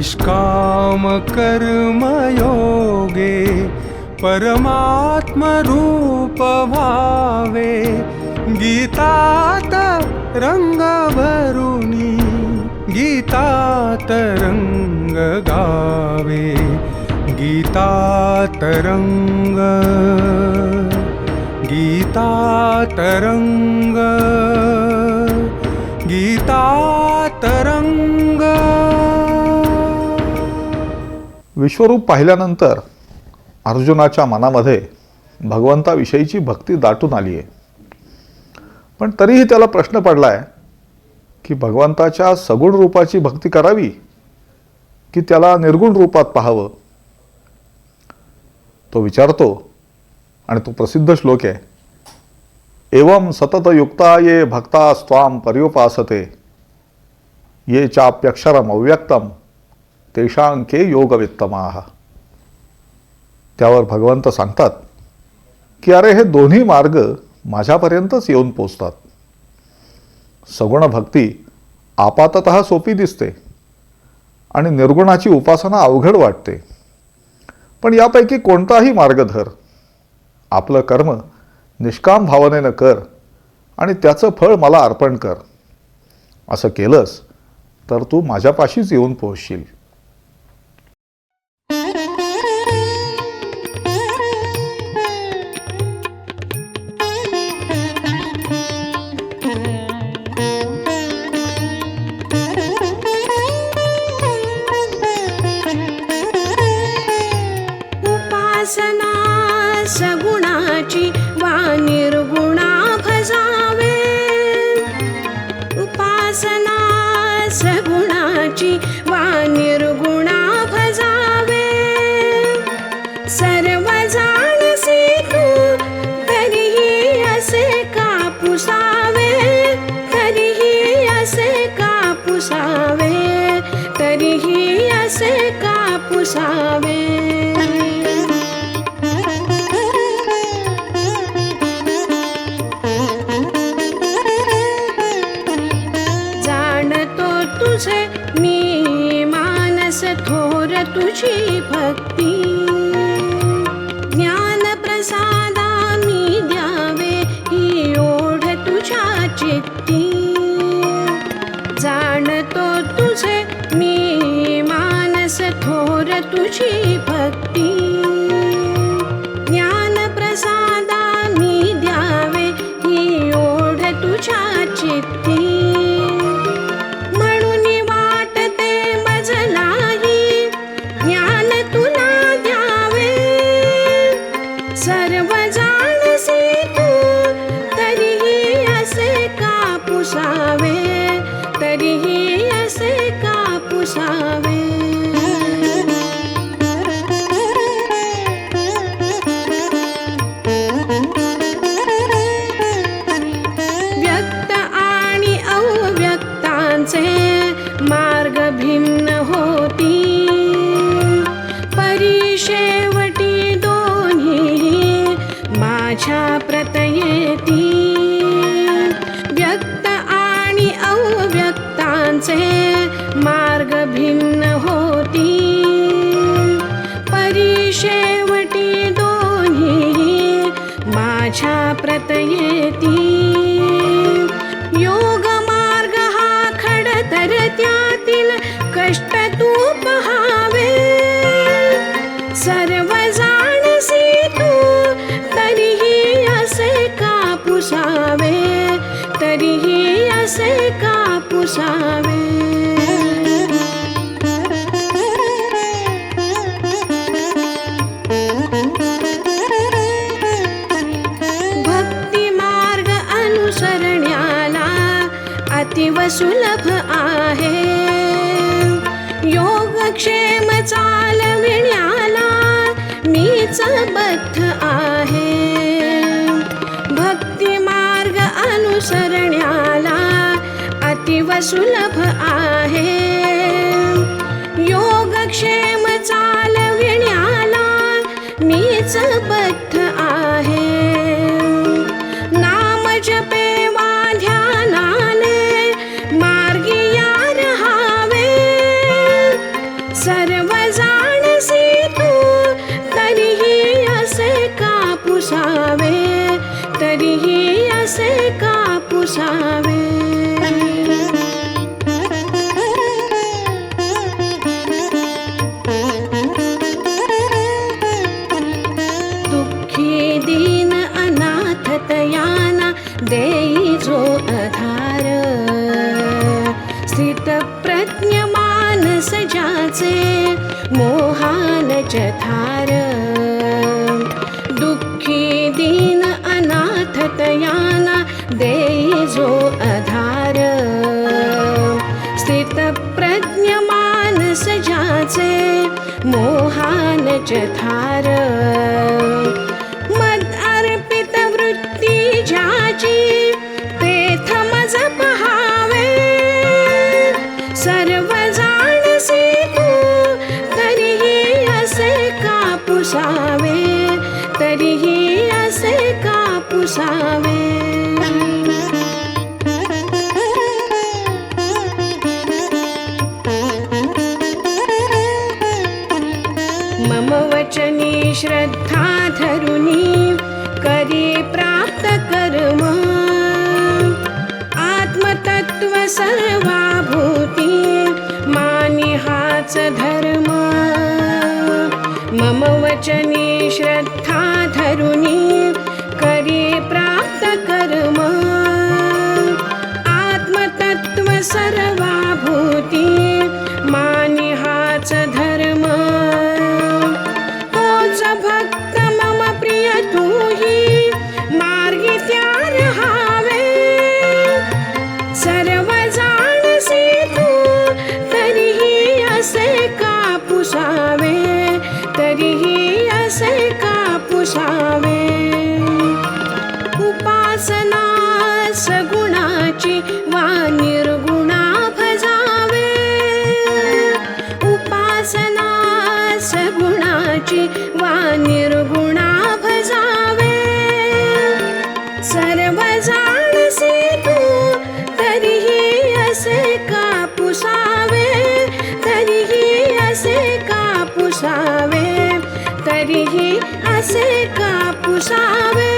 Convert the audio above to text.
निष्कामकर्मयोगे परमात्मरूपभावे गीतात गीता तरङ्गीता तरङ्गग गावे गीता तरङ्गीता तरङ्गीता विश्वरूप पाहिल्यानंतर अर्जुनाच्या मनामध्ये भगवंताविषयीची भक्ती दाटून आली आहे. पण तरीही त्याला प्रश्न पडलाय की भगवंताच्या सगुण रूपाची भक्ती करावी की त्याला निर्गुण रूपात पाहावं? तो विचारतो आणि तो प्रसिद्ध श्लोक आहे. एवं सततयुक्ता ये भक्ता स्वाम पर्युपासते ये चाप्यक्षरम अव्यक्तम तेषांके योगवित्तमाह त्यावर भगवंत सांगतात की अरे हे दोन्ही मार्ग माझ्यापर्यंतच येऊन पोचतात. सगुण भक्ती आपातत सोपी दिसते आणि निर्गुणाची उपासना अवघड वाटते. पण यापैकी कोणताही मार्ग धर. आपलं कर्म निष्काम भावनेनं कर आणि त्याचं फळ मला अर्पण कर. असं केलंस तर तू माझ्यापाशीच येऊन पोहोचशील. उपासना सगुणाची वा निर्गुणा भजावे उपासना सगुणाची वा निर्गुणा भजावे सर्व जाणसी तू तरीही असे का पुसावे? तरीही असे का पुसावे? तरीही असे का पुसावे प्रसादा मी द्यावे ओढ चित्ती जाणतो तुझे मी मानस थोर प्रतयेती व्यक्त आणि अव्यक्तांचे मार्ग भिन्न होती परिशेवटी दोन्ही माझ्या प्रतयेती कसे का पुसावे भक्ती मार्ग अनुसरण्याला अतिव सुलभ आहे। योगक्षेम चालविण्याला मीच बद्ध आहे। भक्ती मार्ग अनुसरण्याला अतिव सुलभ आहे. योगक्षेम चालविण्याला मीच बघ प्रज्ञमानस सजाचे मोहान च थार दुखी दीन अनाथयाना देजो अधार। स्थितप्रज्ञमान सजाचे जाचे मोहान थार मद अर्पितवृत्ति जाची। पुसावे तरीही असे का पुसावे? मम वचनी श्रद्धा धरुनी करी प्राप्त कर्म. आत्मतत्व सर्वाभूती मानि धर्म. तरीही असे का पुसावे उपासना सगुणाची वा निर्गुणा भजावे उपासना सगुणाची वा निर्गुणा असे का पुसावे